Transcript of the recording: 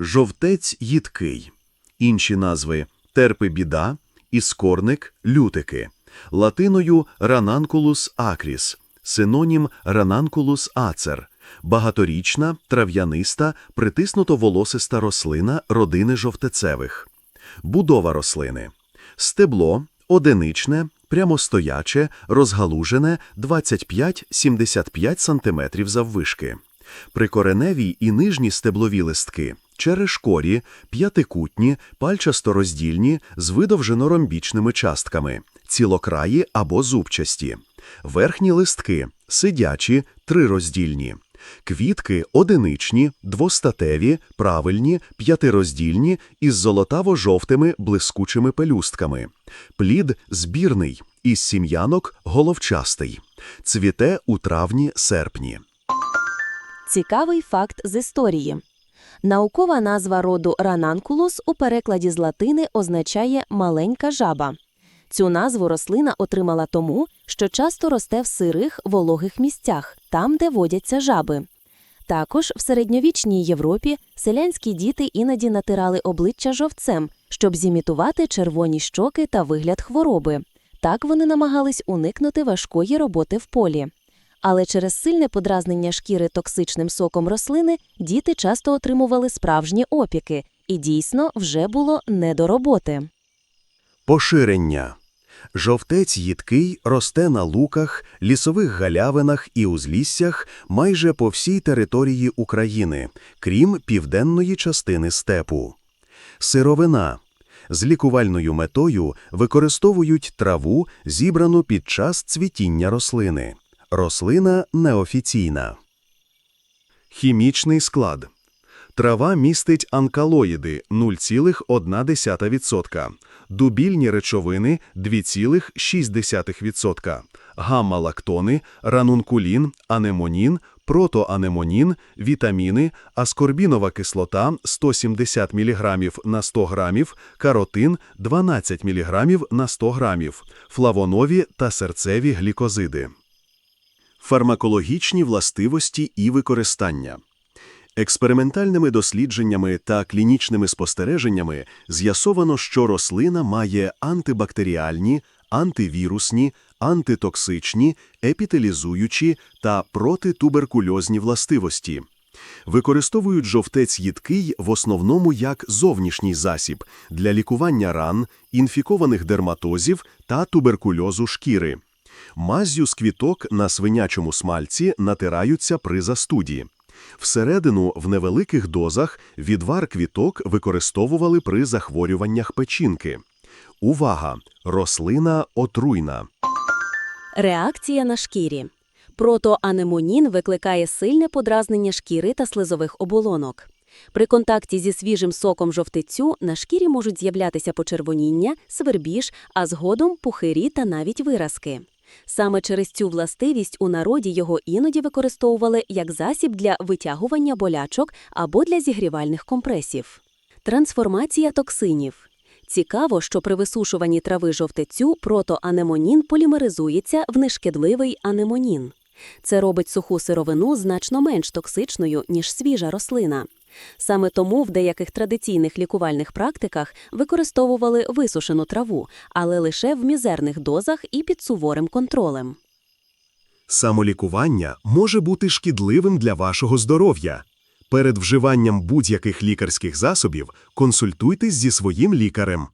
жовтець їдкий. Інші назви терпибіда, іскорник, лютики. Латиною рананкулус акріс, синонім рананкулус ацер. Багаторічна, трав'яниста, притиснуто-волосиста рослина родини жовтецевих. Будова рослини. Стебло одиничне, прямостояче, розгалужене 25-75 см заввишки. Прикореневі і нижні стеблові листки черешкорі, п'ятикутні, пальчасто-роздільні з видовжено-ромбічними частками, цілокраї або зубчасті. Верхні листки сидячі, трироздільні. Квітки одиничні, двостатеві, правильні, п'ятироздільні із золотаво-жовтими блискучими пелюстками. Плід збірний, із сім'янок головчастий. Цвіте у травні-серпні. Цікавий факт з історії. Наукова назва роду рананкулус у перекладі з латини означає «маленька жаба». Цю назву рослина отримала тому, що часто росте в сирих, вологих місцях, там, де водяться жаби. Також в середньовічній Європі селянські діти іноді натирали обличчя жовцем, щоб зімітувати червоні щоки та вигляд хвороби. Так вони намагались уникнути важкої роботи в полі. Але через сильне подразнення шкіри токсичним соком рослини діти часто отримували справжні опіки, і дійсно вже було не до роботи. Поширення. Жовтець їдкий росте на луках, лісових галявинах і узліссях майже по всій території України, крім південної частини степу. Сировина. З лікувальною метою використовують траву, зібрану під час цвітіння рослини. Рослина неофіційна. Хімічний склад. Трава містить анкалоїди 0,1%, дубільні речовини 2,6%, гамма-лактони, ранункулін, анемонін, протоанемонін, вітаміни, аскорбінова кислота 170 мг на 100 г, каротин 12 мг на 100 г, флавонові та серцеві глікозиди. Фармакологічні властивості і використання. Експериментальними дослідженнями та клінічними спостереженнями з'ясовано, що рослина має антибактеріальні, антивірусні, антитоксичні, епітелізуючі та протитуберкульозні властивості. Використовують жовтець їдкий в основному як зовнішній засіб для лікування ран, інфікованих дерматозів та туберкульозу шкіри. Маззю з квіток на свинячому смальці натираються при застуді. Всередину в невеликих дозах відвар квіток використовували при захворюваннях печінки. Увага! Рослина отруйна. Реакція на шкірі. Протоанемонін викликає сильне подразнення шкіри та слизових оболонок. При контакті зі свіжим соком жовтицю на шкірі можуть з'являтися почервоніння, свербіж, а згодом пухирі та навіть виразки. Саме через цю властивість у народі його іноді використовували як засіб для витягування болячок або для зігрівальних компресів. Трансформація токсинів. Цікаво, що при висушуванні трави жовтецю протоанемонін полімеризується в нешкідливий анемонін. Це робить суху сировину значно менш токсичною, ніж свіжа рослина. Саме тому в деяких традиційних лікувальних практиках використовували висушену траву, але лише в мізерних дозах і під суворим контролем. Самолікування може бути шкідливим для вашого здоров'я. Перед вживанням будь-яких лікарських засобів консультуйтесь зі своїм лікарем.